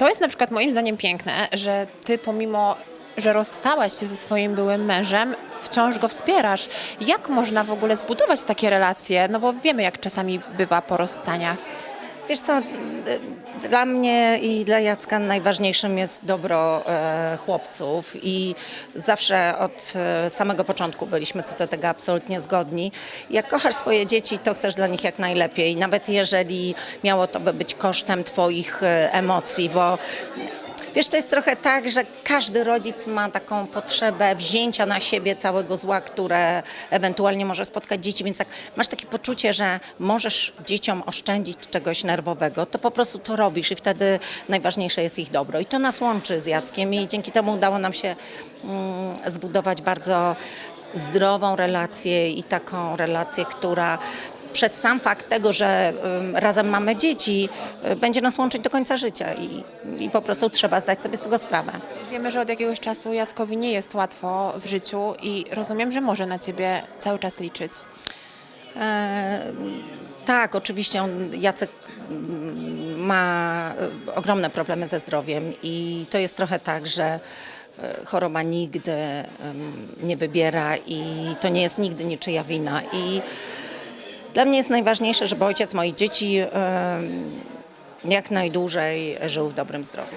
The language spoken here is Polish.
to jest na przykład moim zdaniem piękne, że ty pomimo że rozstałaś się ze swoim byłym mężem, wciąż go wspierasz. Jak można w ogóle zbudować takie relacje? No bo wiemy, jak czasami bywa po rozstaniach. Wiesz co, dla mnie i dla Jacka najważniejszym jest dobro e, chłopców i zawsze od e, samego początku byliśmy co do tego absolutnie zgodni. Jak kochasz swoje dzieci, to chcesz dla nich jak najlepiej, nawet jeżeli miało to by być kosztem twoich e, emocji, bo Wiesz, to jest trochę tak, że każdy rodzic ma taką potrzebę wzięcia na siebie całego zła, które ewentualnie może spotkać dzieci, więc jak masz takie poczucie, że możesz dzieciom oszczędzić czegoś nerwowego, to po prostu to robisz i wtedy najważniejsze jest ich dobro. I to nas łączy z Jackiem i dzięki temu udało nam się mm, zbudować bardzo zdrową relację i taką relację, która przez sam fakt tego, że ym, razem mamy dzieci, y, będzie nas łączyć do końca życia i, i po prostu trzeba zdać sobie z tego sprawę. Wiemy, że od jakiegoś czasu Jackowi nie jest łatwo w życiu i rozumiem, że może na ciebie cały czas liczyć. E, tak, oczywiście on, Jacek mm, ma y, ogromne problemy ze zdrowiem i to jest trochę tak, że y, choroba nigdy nie wybiera i to nie jest nigdy niczyja wina. I dla mnie jest najważniejsze, żeby ojciec moich dzieci jak najdłużej żył w dobrym zdrowiu.